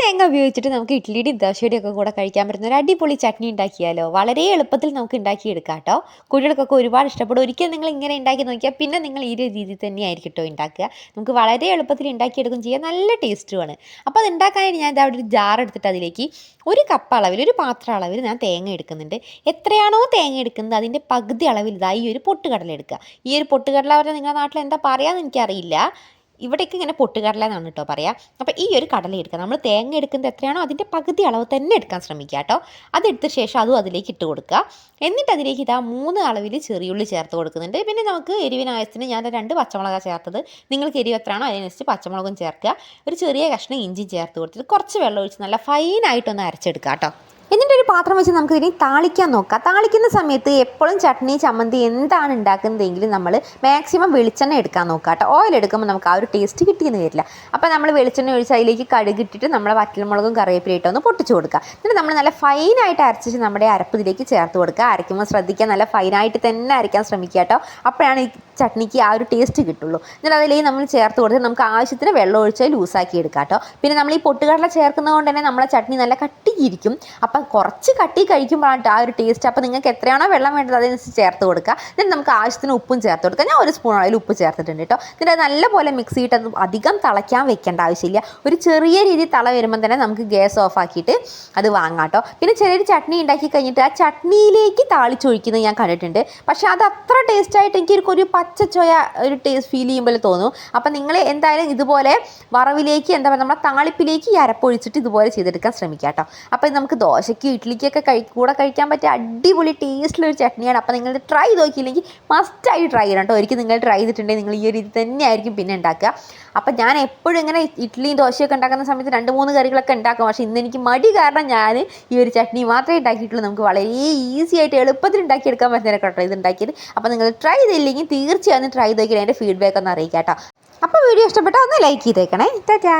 തേങ്ങ ഉപയോഗിച്ചിട്ട് നമുക്ക് ഇഡ്ഡലിയുടെയും ദോശയുടെയും ഒക്കെ കൂടെ കഴിക്കാൻ പറ്റുന്ന ഒരു അടിപൊളി ചട്നി ഉണ്ടാക്കിയാലോ? വളരെ എളുപ്പത്തിൽ നമുക്ക് ഉണ്ടാക്കിയെടുക്കാം കേട്ടോ. കുട്ടികൾക്കൊക്കെ ഒരുപാട് ഇഷ്ടപ്പെടും. ഒരിക്കൽ നിങ്ങൾ ഇങ്ങനെ ഉണ്ടാക്കി നോക്കിയാൽ പിന്നെ നിങ്ങൾ ഈ ഒരു രീതിയിൽ തന്നെയായിരിക്കും കേട്ടോ ഉണ്ടാക്കുക. നമുക്ക് വളരെ എളുപ്പത്തിൽ ഉണ്ടാക്കിയെടുക്കും ചെയ്യാൻ നല്ല ടേസ്റ്റുമാണ് അപ്പോൾ അത് ഉണ്ടാക്കാനായിട്ട് ഞാൻ അവിടെ ഒരു ജാർ എടുത്തിട്ട് അതിലേക്ക് ഒരു കപ്പ് അളവിൽ ഒരു പാത്ര അളവിൽ ഞാൻ തേങ്ങ എടുക്കുന്നുണ്ട്. എത്രയാണോ തേങ്ങ എടുക്കുന്നത് അതിന്റെ പകുതി അളവിൽ ഇതാ ഈ ഒരു പൊട്ടുകടല എടുക്കുക. ഈ ഒരു പൊട്ടുകടല പറഞ്ഞാൽ നിങ്ങളുടെ നാട്ടിൽ എന്താ പറയാന്ന് എനിക്കറിയില്ല. ഇവിടേക്ക് ഇങ്ങനെ പൊട്ടുകടല എന്നാണ് കേട്ടോ പറയുക അപ്പോൾ ഈ ഒരു കടല എടുക്കുക നമ്മൾ തേങ്ങ എടുക്കുന്നത് എത്രയാണോ അതിന്റെ പകുതി അളവ് തന്നെ എടുക്കാൻ ശ്രമിക്കുക കേട്ടോ. അതെടുത്ത ശേഷം അതും അതിലേക്ക് ഇട്ട് കൊടുക്കുക. എന്നിട്ട് അതിലേക്ക് ഇതാ മൂന്ന് അളവിൽ ചെറിയുള്ളി ചേർത്ത് കൊടുക്കുന്നുണ്ട്. പിന്നെ നമുക്ക് എരിവിനായത്തിന് ഞാൻ രണ്ട് പച്ചമുളക് ചേർത്തത്. നിങ്ങൾക്ക് എരിവ് എത്രയാണോ അതിനനുസരിച്ച് പച്ചമുളകും ചേർക്കുക. ഒരു ചെറിയ കഷ്ണം ഇഞ്ചി ചേർത്ത് കൊടുത്തിട്ട് കുറച്ച് വെള്ളം ഒഴിച്ച് നല്ല ഫൈനായിട്ടൊന്ന് അരച്ചെടുക്കുക കേട്ടോ. എന്നിട്ട് ഒരു പാത്രം വെച്ച് നമുക്ക് ഇതിനെ താളിക്കാൻ നോക്കാം. താളിക്കുന്ന സമയത്ത് എപ്പോഴും ചട്നി ചമ്മന്തി എന്താണ് ഉണ്ടാക്കുന്നതെങ്കിലും നമ്മൾ മാക്സിമം വെളിച്ചെണ്ണ എടുക്കാൻ നോക്കാം കേട്ടോ. ഓയിൽ എടുക്കുമ്പോൾ നമുക്ക് ആ ഒരു ടേസ്റ്റ് കിട്ടിയെന്ന് വരില്ല. അപ്പോൾ നമ്മൾ വെളിച്ചെണ്ണ ഒഴിച്ച് അതിലേക്ക് കടുക് ഇട്ടിട്ട് നമ്മളെ വറ്റൽമുളകും കറിവേപ്പിലയിട്ട് ഒന്ന് പൊട്ടിച്ച് കൊടുക്കുക എന്നിട്ട് നമ്മൾ നല്ല ഫൈനായിട്ട് അരച്ചിട്ട് നമ്മുടെ അരപ്പ് ഇതിലേക്ക് ചേർത്ത് കൊടുക്കുക. അരയ്ക്കുമ്പോൾ ശ്രദ്ധിക്കുക നല്ല ഫൈനായിട്ട് തന്നെ അരയ്ക്കാൻ ശ്രമിക്കുക കേട്ടോ. അപ്പോഴാണ് ഈ ചട്നിക്ക് ആ ഒരു ടേസ്റ്റ് കിട്ടുള്ളൂ. എന്നിട്ട് അതിലേക്ക് നമ്മൾ ചേർത്ത് കൊടുത്ത് നമുക്ക് ആവശ്യത്തിന് വെള്ളം ഒഴിച്ച് ലൂസാക്കി എടുക്കാം കേട്ടോ. പിന്നെ നമ്മൾ ഈ പൊട്ടുകടല ചേർക്കുന്നത് കൊണ്ട് തന്നെ നമ്മളെ ചട്നി നല്ല കട്ടിയിരിക്കും. അപ്പം കുറച്ച് കട്ടി കഴിക്കുമ്പോഴാണ് ആ ഒരു ടേസ്റ്റ് അപ്പോൾ നിങ്ങൾക്ക് എത്രയാണോ വെള്ളം വേണ്ടത് അതനുസരിച്ച് ചേർത്ത് കൊടുക്കുക. എന്നിട്ട് നമുക്ക് ആവശ്യത്തിന് ഉപ്പും ചേർത്ത് കൊടുക്കുക ഞാൻ ഒരു സ്പൂൺ അളവിൽ ഉപ്പ് ചേർത്തിട്ടുണ്ട് കേട്ടോ. അത് നല്ലപോലെ മിക്സ് ചെയ്തിട്ട് അത് അധികം തിളയ്ക്കാൻ വെക്കേണ്ട ആവശ്യമില്ല. ഒരു ചെറിയ രീതിയിൽ തള വരുമ്പോൾ തന്നെ നമുക്ക് ഗ്യാസ് ഓഫ് ആക്കിയിട്ട് അത് വാങ്ങാം കേട്ടോ. പിന്നെ ചെറിയൊരു ചട്നി ഉണ്ടാക്കി കഴിഞ്ഞിട്ട് ആ ചട്നിയിലേക്ക് താളിച്ചൊഴിക്കുന്നത് ഞാൻ കണ്ടിട്ടുണ്ട്. പക്ഷേ അത് അത്ര ടേസ്റ്റായിട്ട് എനിക്ക് ഒരു പച്ച ചോയ ഒരു ടേസ്റ്റ് ഫീൽ ചെയ്യുമ്പോൾ തോന്നും. അപ്പം നിങ്ങൾ എന്തായാലും ഇതുപോലെ വറവിലേക്ക് എന്താ പറയുക നമ്മുടെ താളിപ്പിലേക്ക് ഈ അരപ്പൊഴിച്ചിട്ട് ഇതുപോലെ ചെയ്തെടുക്കാൻ ശ്രമിക്കാം കേട്ടോ. അപ്പോൾ നമുക്ക് നമുക്ക് ദോശയ്ക്ക് ഇഡ്ഡലിക്കൊക്കെ കഴി കൂടെ കഴിക്കാൻ പറ്റിയ അടിപൊളി ടേസ്റ്റിലൊരു ചട്നിയാണ്. അപ്പോൾ നിങ്ങൾ ട്രൈ ചെയ്ത് നോക്കിയില്ലെങ്കിൽ മസ്റ്റായി ട്രൈ ചെയ്യണം കേട്ടോ ഒരിക്കൽ നിങ്ങൾ ട്രൈ ചെയ്തിട്ടുണ്ടെങ്കിൽ നിങ്ങൾ ഈ ഒരു രീതി തന്നെയായിരിക്കും പിന്നെ ഉണ്ടാക്കുക. അപ്പം ഞാൻ എപ്പോഴും ഇങ്ങനെ ഇഡ്ഡലിയും ദോശയൊക്കെ ഉണ്ടാക്കുന്ന സമയത്ത് രണ്ട് മൂന്ന് കറികളൊക്കെ ഉണ്ടാക്കും. പക്ഷേ ഇന്ന് എനിക്ക് മടി കാരണം ഞാൻ ഈ ഒരു ചട്നി മാത്രമേ ഉണ്ടാക്കിയിട്ടുള്ളൂ. നമുക്ക് വളരെ ഈസി ആയിട്ട് എളുപ്പത്തിൽ ഉണ്ടാക്കിയെടുക്കാൻ പറ്റുന്ന കേട്ടോ ഇത് ഉണ്ടാക്കിയത്. അപ്പോൾ നിങ്ങൾ ട്രൈ ചെയ്തില്ലെങ്കിൽ തീർച്ചയായും ട്രൈ ചെയ്ത് നോക്കിയാൽ അതിന്റെ ഫീഡ്ബാക്ക് ഒന്ന് അറിയിക്കാം കേട്ടോ അപ്പോൾ വീഡിയോ ഇഷ്ടപ്പെട്ടാൽ ഒന്ന് ലൈക്ക് ചെയ്തേക്കണേ. ടാറ്റാ.